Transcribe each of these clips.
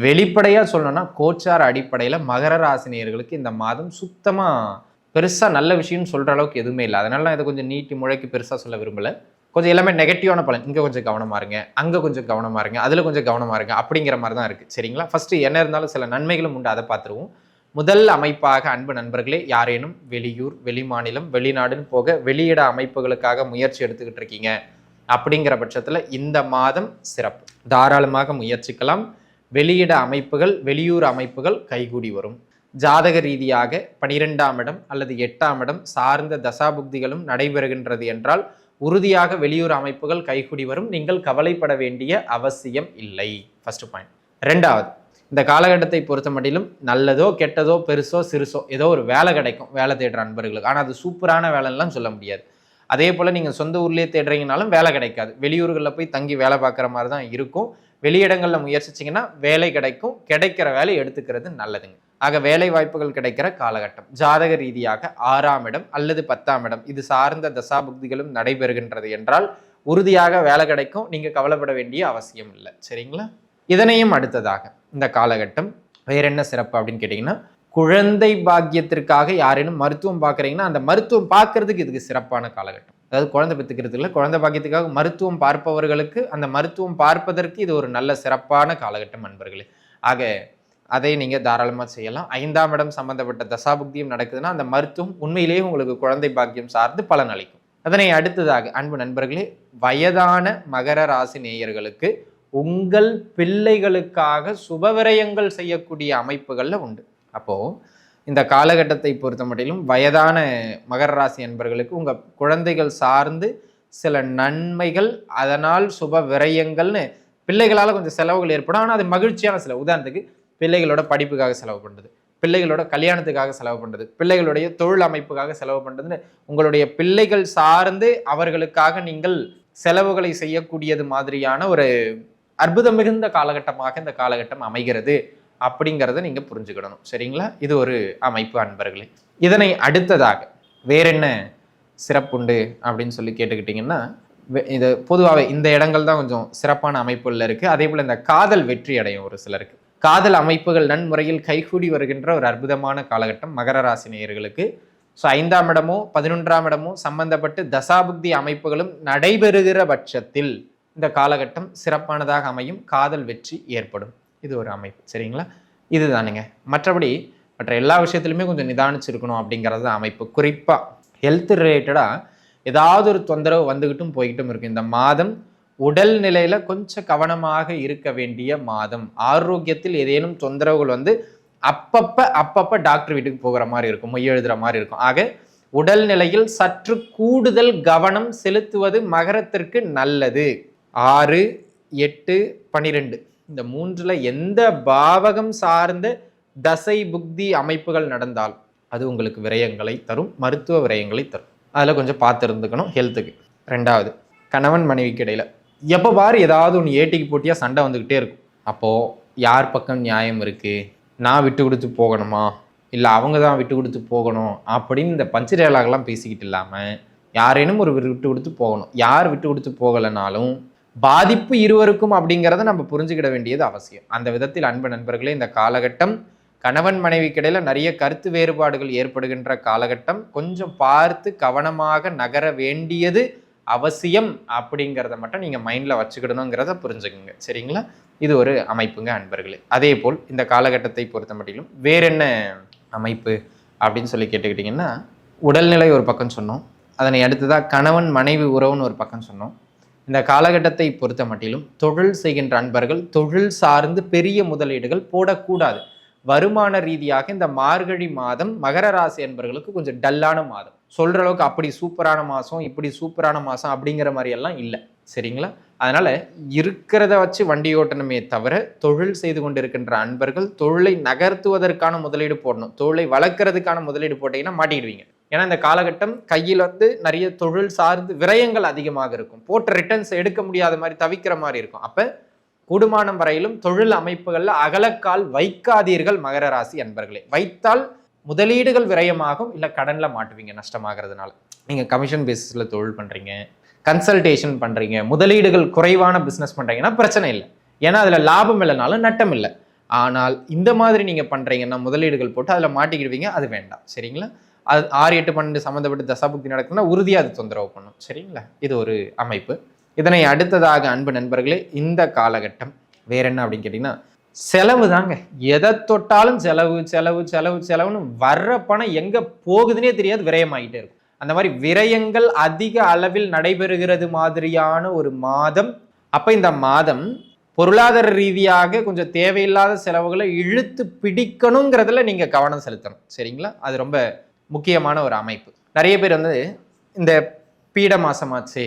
வெளிப்படையாக சொல்லணும்னா கோச்சார் அடிப்படையில் மகர ராசினியர்களுக்கு இந்த மாதம் சுத்தமாக பெருசாக நல்ல விஷயம்னு சொல்கிற அளவுக்கு எதுவுமே இல்லை. அதனால நான் இதை கொஞ்சம் நீட்டி முழைக்கு பெருசாக சொல்ல விரும்பலை. கொஞ்சம் எல்லாமே நெகட்டிவான பலன். இங்கே கொஞ்சம் கவனமாக இருங்க. அங்கே கொஞ்சம் கவனமாக இருங்க. அதில் கொஞ்சம் கவனமாக இருங்க. அப்படிங்கிற மாதிரி தான் இருக்குது சரிங்களா? ஃபஸ்ட்டு என்ன இருந்தாலும் சில நன்மைகளும் உண்டு. அதை பார்த்துருவோம். முதல் அமைப்பாக அன்பு நண்பர்களே யாரேனும் வெளியூர் வெளிமாநிலம் வெளிநாடுன்னு போக வெளியிட அமைப்புகளுக்காக முயற்சி எடுத்துக்கிட்டு இருக்கீங்க. அப்படிங்கிற பட்சத்தில் இந்த மாதம் சிறப்பு. தாராளமாக முயற்சிக்கலாம். வெளியிட அமைப்புகள் வெளியூர் அமைப்புகள் கைகூடி வரும். ஜாதக ரீதியாக பனிரெண்டாம் இடம் அல்லது எட்டாம் இடம் சார்ந்த தசாபுக்திகளும் நடைபெறுகின்றது என்றால் உறுதியாக வெளியூர் அமைப்புகள் கைகூடி வரும். நீங்கள் கவலைப்பட வேண்டிய அவசியம் இல்லை. ஃபர்ஸ்ட் பாயிண்ட் ரெண்டாவது இந்த காலகட்டத்தை பொறுத்த மட்டிலும் நல்லதோ கெட்டதோ பெருசோ சிறுசோ ஏதோ ஒரு வேலை கிடைக்கும். வேலை தேடுற அன்பர்களுக்கு. ஆனால் அது சூப்பரான வேலைலாம் சொல்ல முடியாது. அதே போல் நீங்கள் சொந்த ஊர்லேயே தேடுறீங்கனாலும் வேலை கிடைக்காது. வெளியூர்களில் போய் தங்கி வேலை பார்க்குற மாதிரி தான் இருக்கும். வெளியிடங்களில் முயற்சிச்சிங்கன்னா வேலை கிடைக்கும் கிடைக்கிற வேலை எடுத்துக்கிறது நல்லதுங்க. ஆக வேலை வாய்ப்புகள் கிடைக்கிற காலகட்டம். ஜாதக ரீதியாக ஆறாம் இடம் அல்லது பத்தாம் இடம் இது சார்ந்த தசாபுக்திகளும் நடைபெறுகின்றது என்றால் உறுதியாக வேலை கிடைக்கும் நீங்கள் கவலைப்பட வேண்டிய அவசியம் இல்லை. சரிங்களா? இதனையும் அடுத்ததாக இந்த காலகட்டம் வேற என்ன சிறப்பு அப்படின்னு கேட்டிங்கன்னா குழந்தை பாக்கியத்திற்காக யாரேனும் மருத்துவம் பார்க்குறீங்கன்னா அந்த மருத்துவம் பார்க்கறதுக்கு இதுக்கு சிறப்பான காலகட்டம். அதாவது குழந்தை பெற்றுக்கிறது இல்லை குழந்தை பாக்கியத்துக்காக மருத்துவம் பார்ப்பவர்களுக்கு அந்த மருத்துவம் பார்ப்பதற்கு இது ஒரு நல்ல சிறப்பான காலகட்டம் நண்பர்களே. ஆக அதை நீங்கள் தாராளமாக செய்யலாம். ஐந்தாம் இடம் சம்பந்தப்பட்ட தசாபுக்தியும் நடக்குதுன்னா அந்த மருத்துவம் உண்மையிலேயே உங்களுக்கு குழந்தை பாக்கியம் சார்ந்து பலன் அளிக்கும். அதனை அடுத்ததாக அன்பு நண்பர்களே வயதான மகர ராசி நேயர்களுக்கு உங்கள் பிள்ளைகளுக்காக சுபவிரயங்கள் செய்யக்கூடிய அமைப்புகளில் உண்டு. அப்போது இந்த காலகட்டத்தை பொறுத்த மட்டிலும் வயதான மகர ராசி என்பர்களுக்கு உங்கள் குழந்தைகள் சார்ந்து சில நன்மைகள் அதனால் சுப விரயங்கள்னு பிள்ளைகளால் கொஞ்சம் செலவுகள் ஏற்படும். ஆனால் அது மகிழ்ச்சியான செலவு உதாரணத்துக்கு பிள்ளைகளோட படிப்புக்காக செலவு பண்ணுறது பிள்ளைகளோட கல்யாணத்துக்காக செலவு பண்ணுறது பிள்ளைகளுடைய தொழில் அமைப்புக்காக செலவு பண்ணுறதுன்னு உங்களுடைய பிள்ளைகள் சார்ந்து அவர்களுக்காக நீங்கள் செலவுகளை செய்யக்கூடியது மாதிரியான ஒரு அற்புதம் மிகுந்த காலகட்டமாக இந்த காலகட்டம் அமைகிறது. அப்படிங்கிறத நீங்கள் புரிஞ்சுக்கிடணும். சரிங்களா? இது ஒரு அமைப்பு அன்பர்களே. இதனை அடுத்ததாக வேற என்ன சிறப்புண்டு அப்படின்னு சொல்லி கேட்டுக்கிட்டிங்கன்னா இது பொதுவாகவே இந்த இடங்கள் தான் கொஞ்சம் சிறப்பான அமைப்புகளில் இருக்குது அதே போல் இந்த காதல் வெற்றி அடையும் ஒரு சிலருக்கு காதல் அமைப்புகள் நன்முறையில் கைகூடி வருகின்ற ஒரு அற்புதமான காலகட்டம் மகர ராசி நேயர்களுக்கு. ஸோ ஐந்தாம் இடமோ பதினொன்றாம் இடமோ சம்பந்தப்பட்டு தசாபுக்தி அமைப்புகளும் நடைபெறுகிற பட்சத்தில் இந்த காலகட்டம் சிறப்பானதாக அமையும். காதல் வெற்றி ஏற்படும். இது ஒரு அமைப்பு சரிங்களா? இதுதானுங்க. மற்றபடி மற்ற எல்லா விஷயத்துலையுமே கொஞ்சம் நிதானிச்சிருக்கணும் அப்படிங்கிறது தான் அமைப்பு. குறிப்பாக ஹெல்த் ரிலேட்டடாக ஏதாவது ஒரு தொந்தரவு வந்துக்கிட்டும் போய்கிட்டும் இருக்கு இந்த மாதம் உடல் நிலையில கொஞ்சம் கவனமாக இருக்க வேண்டிய மாதம். ஆரோக்கியத்தில் ஏதேனும் தொந்தரவுகள் வந்து அப்பப்ப அப்பப்ப டாக்டர் வீட்டுக்கு போகிற மாதிரி இருக்கும் மொய் எழுதுற மாதிரி இருக்கும். ஆக உடல் நிலையில் சற்று கூடுதல் கவனம் செலுத்துவது மகரத்திற்கு நல்லது. ஆறு எட்டு பனிரெண்டு. இந்த மூன்றில் எந்த பாவகம் சார்ந்த தசை புக்தி அமைப்புகள் நடந்தால் அது உங்களுக்கு விரயங்களை தரும் மருத்துவ விரயங்களை தரும். அதில் கொஞ்சம் பார்த்து இருந்துக்கணும் ஹெல்த்துக்கு. ரெண்டாவது கணவன் மனைவிக்கு இடையில் எப்போ பாரு ஏதாவது ஒன்று ஏட்டிக்கு போட்டியாக சண்டை வந்துக்கிட்டே இருக்கும். அப்போது யார் பக்கம் நியாயம் இருக்குது நான் விட்டு கொடுத்து போகணுமா? இல்லை அவங்க தான் விட்டு கொடுத்து போகணும் அப்படின்னு இந்த பஞ்ச டயலாக்லாம் பேசிக்கிட்டு இல்லாமல் யாரேனும் ஒரு விட்டு கொடுத்து போகணும். யார் விட்டு கொடுத்து போகலைனாலும் பாதிப்பு இருவருக்கும் அப்படிங்கிறத நம்ம புரிஞ்சுக்கிட வேண்டியது அவசியம். அந்த விதத்தில் அன்பு நண்பர்களே இந்த காலகட்டம் கணவன் மனைவிக்கு இடையில நிறைய கருத்து வேறுபாடுகள் ஏற்படுகின்ற காலகட்டம். கொஞ்சம் பார்த்து கவனமாக நகர வேண்டியது அவசியம் அப்படிங்கிறத மட்டும் நீங்கள் மைண்டில் வச்சுக்கிடணுங்கிறத புரிஞ்சுக்குங்க. சரிங்களா? இது ஒரு அமைப்புங்க அன்பர்களே. அதே போல் இந்த காலகட்டத்தை பொறுத்த மட்டிலும் வேற என்ன அமைப்பு அப்படின்னு சொல்லி கேட்டுக்கிட்டிங்கன்னா உடல்நிலை ஒரு பக்கம் சொன்னோம். அதனை அடுத்ததாக கணவன் மனைவி உறவுன்னு ஒரு பக்கம் சொன்னோம். இந்த காலகட்டத்தை பொறுத்த மட்டிலும் தொழில் செய்கின்ற அன்பர்கள் தொழில் சார்ந்து பெரிய முதலீடுகள் போடக்கூடாது. வருமான ரீதியாக இந்த மார்கழி மாதம் மகர ராசி என்பர்களுக்கு கொஞ்சம் டல்லான மாதம். சொல்கிற அளவுக்கு அப்படி சூப்பரான மாதம் இப்படி சூப்பரான மாதம் அப்படிங்கிற மாதிரியெல்லாம் இல்லை. சரிங்களா? அதனால் இருக்கிறத வச்சு வண்டி ஓட்டணுமே தவிர தொழில் செய்து கொண்டிருக்கின்ற அன்பர்கள் தொழிலை நகர்த்துவதற்கான முதலீடு போடணும். தொழிலை வளர்க்குறதுக்கான முதலீடு போட்டீங்கன்னா மாட்டிடுவீங்க ஏன்னா இந்த காலகட்டம் கையில் வந்து நிறைய தொழில் சார்ந்து விரயங்கள் அதிகமாக இருக்கும். போட்ட ரிட்டர்ன்ஸ் எடுக்க முடியாத மாதிரி தவிக்கிற மாதிரி இருக்கும். அப்போ கூடுமானம் வரையிலும் தொழில் அமைப்புகளில் அகலக்கால் வைக்காதீர்கள் மகர ராசி அன்பர்களே. வைத்தால் முதலீடுகள் விரயமாகும் இல்லை கடனில் மாட்டுவீங்க நஷ்டமாகிறதுனால. நீங்கள் கமிஷன் பேசிஸில் தொழில் பண்ணுறீங்க கன்சல்டேஷன் பண்ணுறீங்க முதலீடுகள் குறைவான பிஸ்னஸ் பண்ணுறீங்கன்னா பிரச்சனை இல்லை. ஏன்னா அதில் லாபம் இல்லைனாலும் நட்டம் இல்லை. ஆனால் இந்த மாதிரி நீங்கள் பண்ணுறீங்கன்னா முதலீடுகள் போட்டு அதில் மாட்டிக்கிடுவீங்க அது வேண்டாம். சரிங்களா? அது ஆறு எட்டு பன்னெண்டு சம்மந்தப்பட்ட தசாபுக்தி நடக்குதுன்னா உறுதியாக அது தொந்தரவு பண்ணும். சரிங்களா? இது ஒரு அமைப்பு. இதனை அடுத்ததாக அன்பு நண்பர்களே இந்த காலகட்டம் வேற என்ன அப்படின்னு கேட்டிங்கன்னா செலவு தாங்க. எதை தொட்டாலும் செலவு செலவு செலவு செலவுன்னு வர்ற பணம் எங்கே போகுதுன்னே தெரியாது விரயமாகிட்டே இருக்கும். அந்த மாதிரி விரயங்கள் அதிக அளவில் நடைபெறுகிறது மாதிரியான ஒரு மாதம். அப்போ இந்த மாதம் பொருளாதார ரீதியாக கொஞ்சம் தேவையில்லாத செலவுகளை இழுத்து பிடிக்கணுங்கிறதுல நீங்கள் கவனம் செலுத்தணும். சரிங்களா? அது ரொம்ப முக்கியமான ஒரு அமைப்பு. நிறைய பேர் வந்து இந்த பீட மாசமாச்சு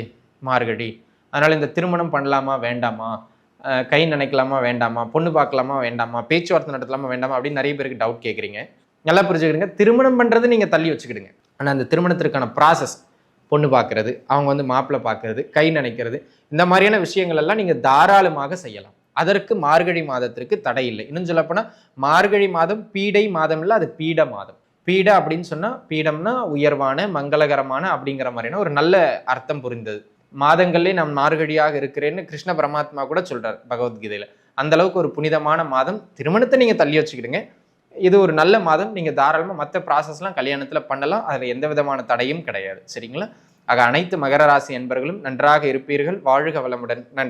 மார்கழி. அதனால் இந்த திருமணம் பண்ணலாமா வேண்டாமா? கை நினைக்கலாமா வேண்டாமா? பொண்ணு பார்க்கலாமா வேண்டாமா? பேச்சுவார்த்தை நடத்தலாமா வேண்டாமா? அப்படின்னு நிறைய பேருக்கு டவுட் கேட்குறீங்க நல்லா புரிஞ்சுக்கிறீங்க. திருமணம் பண்ணுறது நீங்கள் தள்ளி வச்சுக்கிடுங்க. ஆனால் அந்த திருமணத்திற்கான ப்ராசஸ் பொண்ணு பார்க்கறது அவங்க வந்து மாப்பிள்ளை பார்க்கறது கை நினைக்கிறது இந்த மாதிரியான விஷயங்கள் எல்லாம் நீங்கள் தாராளமாக செய்யலாம். அதற்கு மார்கழி மாதத்திற்கு தடை இல்லை. இன்னும் சொல்லப்போனால் மார்கழி மாதம் பீடை மாதம் இல்லை அது பீட மாதம். பீட அப்படின்னு சொன்னால் பீடம்னா உயர்வான மங்களகரமான அப்படிங்கிற மாதிரியான ஒரு நல்ல அர்த்தம் புரிந்தது. மாதங்கள்லேயே நான் மார்கழியாக இருக்கிறேன்னு கிருஷ்ண பரமாத்மா கூட சொல்கிறார் பகவத்கீதையில். அந்த அளவுக்கு ஒரு புனிதமான மாதம். திருமணத்தை நீங்கள் தள்ளி வச்சுக்கிடுங்க. இது ஒரு நல்ல மாதம். நீங்கள் தாராளமாக மற்ற ப்ராசஸ்லாம் கல்யாணத்தில் பண்ணலாம். அதில் எந்த விதமான தடையும் கிடையாது. சரிங்களா? ஆக அனைத்து மகர ராசி என்பர்களும் நன்றாக இருப்பீர்கள். வாழ்க வளமுடன். நன்றி.